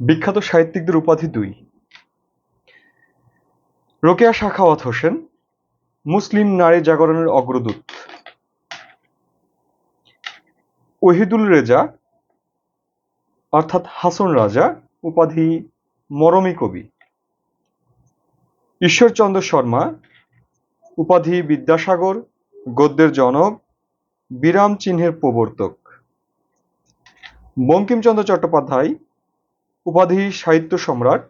বিখ্যাত সাহিত্যিকদের উপাধি দুই। রোকেয়া সাখাওয়াত হোসেন, মুসলিম নারী জাগরণের অগ্রদূত। ওহিদুল রেজা, অর্থাৎ হাসন রাজা, উপাধি মরমী কবি। ঈশ্বরচন্দ্র শর্মা, উপাধি বিদ্যাসাগর, গদ্যের জনক, বিরাম চিহ্নের প্রবর্তক। বঙ্কিমচন্দ্র চট্টোপাধ্যায় উপাধি সাহিত্য সম্রাট,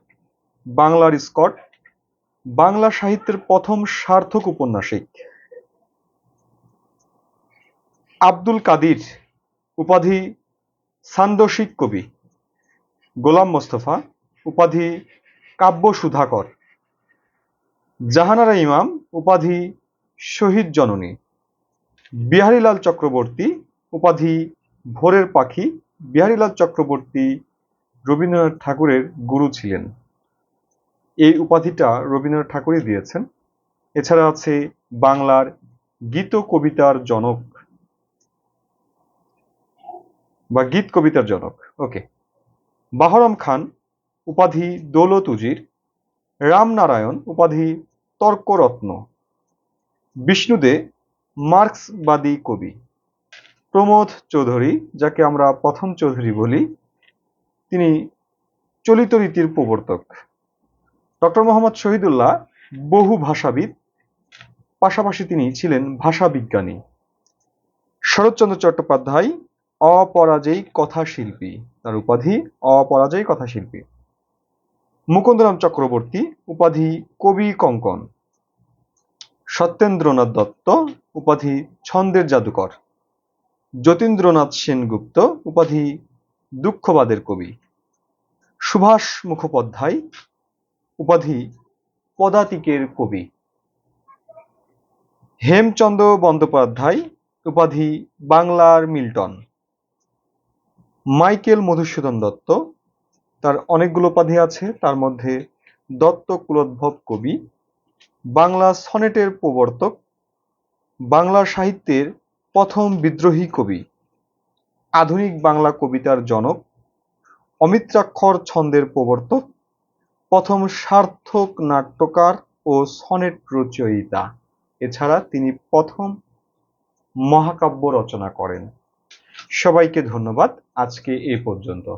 বাংলার স্কট বাংলা সাহিত্যের প্রথম সার্থক উপন্যাসিক। আব্দুল কাদির, উপাধি সান্দসিক কবি। গোলাম মোস্তফা, উপাধি কাব্য সুধাকর। জাহানারা ইমাম, উপাধি শহীদ জননী। বিহারীলাল চক্রবর্তী, উপাধি ভোরের পাখি। বিহারীলাল চক্রবর্তী রবীন্দ্রনাথ ঠাকুরের গুরু ছিলেন। এই উপাধিটা রবীন্দ্রনাথ ঠাকুরই দিয়েছেন। এছাড়া আছে বাংলার গীত কবিতার জনক। বা গীত কবিতার জনক। ওকে বাহরম খান, উপাধি দৌলত উজির রামনারায়ণ, উপাধি তর্করত্ন। বিষ্ণুদে মার্ক্সবাদী কবি। প্রমোদ চৌধুরী, যাকে আমরা প্রথম চৌধুরী বলি তিনি চলিত রীতির প্রবর্তক। ডক্টর মোহাম্মদ শহীদুল্লাহ বহু ভাষাবিদ, পাশাপাশি তিনি ছিলেন ভাষা বিজ্ঞানী শরৎচন্দ্র চট্টোপাধ্যায় অপরাজয়ী কথাশিল্পী, তার উপাধি অপরাজয়ী কথাশিল্পী। মুকুন্দরাম চক্রবর্তী, উপাধি কবি কঙ্কন। সত্যেন্দ্রনাথ দত্ত, উপাধি ছন্দের জাদুকর। যতীন্দ্রনাথ সেনগুপ্ত, উপাধি দুঃখবাদের কবি। সুভাষ মুখোপাধ্যায়, উপাধি পদাতিকের কবি। হেমচন্দ্র বন্দ্যোপাধ্যায়, উপাধি বাংলার মিল্টন। মাইকেল মধুসূদন দত্ত, তার অনেকগুলো উপাধি আছে, তার মধ্যে দত্ত কুলোদ্ভব কবি, বাংলা সনেটের প্রবর্তক, বাংলা সাহিত্যের প্রথম বিদ্রোহী কবি। আধুনিক বাংলা কবিতার জনক অমিত্রাক্ষর ছন্দের প্রবর্তক, প্রথম সার্থক নাট্যকার ও সনেট রচয়িতা। এছাড়া তিনি প্রথম মহাকাব্য রচনা করেন। সবাইকে ধন্যবাদ। আজকে এ পর্যন্ত।